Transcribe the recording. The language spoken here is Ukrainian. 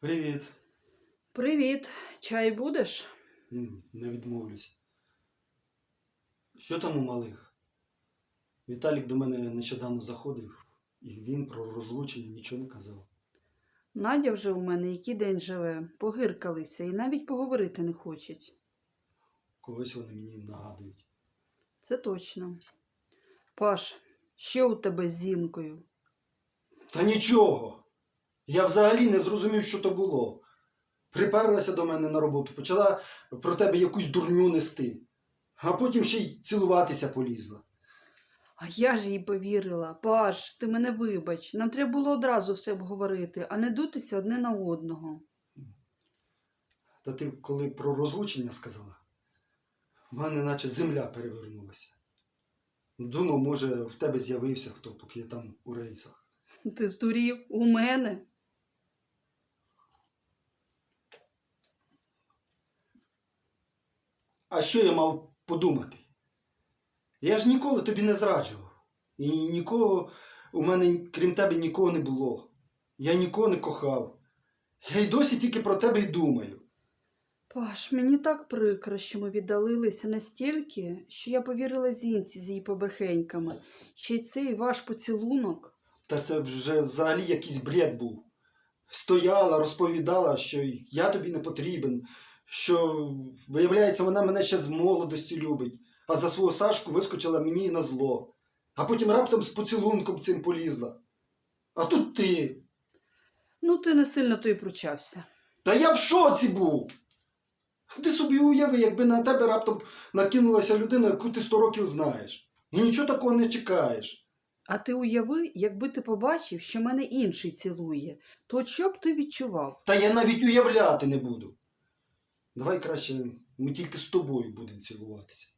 Привіт. Привіт, чай будеш? Не відмовлюсь. Що там у малих? Віталік до мене нещодавно заходив, і він про розлучення нічого не казав. Надя вже у мене який день живе, погиркалися і навіть поговорити не хочуть. Когось вони мені нагадують. Це точно. Паш, що у тебе з зінкою? Та нічого. Я взагалі не зрозумів, що то було. Приперлася до мене на роботу, почала про тебе якусь дурню нести, а потім ще й цілуватися полізла. А я ж їй повірила. Паш, ти мене вибач. Нам треба було одразу все обговорити, а не дутися одне на одного. Та ти коли про розлучення сказала, в мене наче земля перевернулася. Думав, може, в тебе з'явився хто, поки я там у рейсах. Ти здурів у мене. А що я мав подумати? Я ж ніколи тобі не зраджував. І нікого у мене, крім тебе, нікого не було. Я нікого не кохав. Я й досі тільки про тебе й думаю. Паш, мені так прикро, що ми віддалилися настільки, що я повірила зінці з її побрехеньками. Ще й цей ваш поцілунок. Та це вже взагалі якийсь бред був. Стояла, розповідала, що я тобі не потрібен, що, виявляється, вона мене ще з молодості любить, а за свого Сашку вискочила мені на зло. А потім раптом з поцілунком цим полізла. А тут ти. Ну, ти не сильно то й пручався. Та я в шоці був. Ти собі уяви, якби на тебе раптом накинулася людина, яку ти сто років знаєш. І нічого такого не чекаєш. А ти уяви, якби ти побачив, що мене інший цілує, то що б ти відчував? Та я навіть уявляти не буду. Давай краще ми тільки з тобою будемо цілуватися.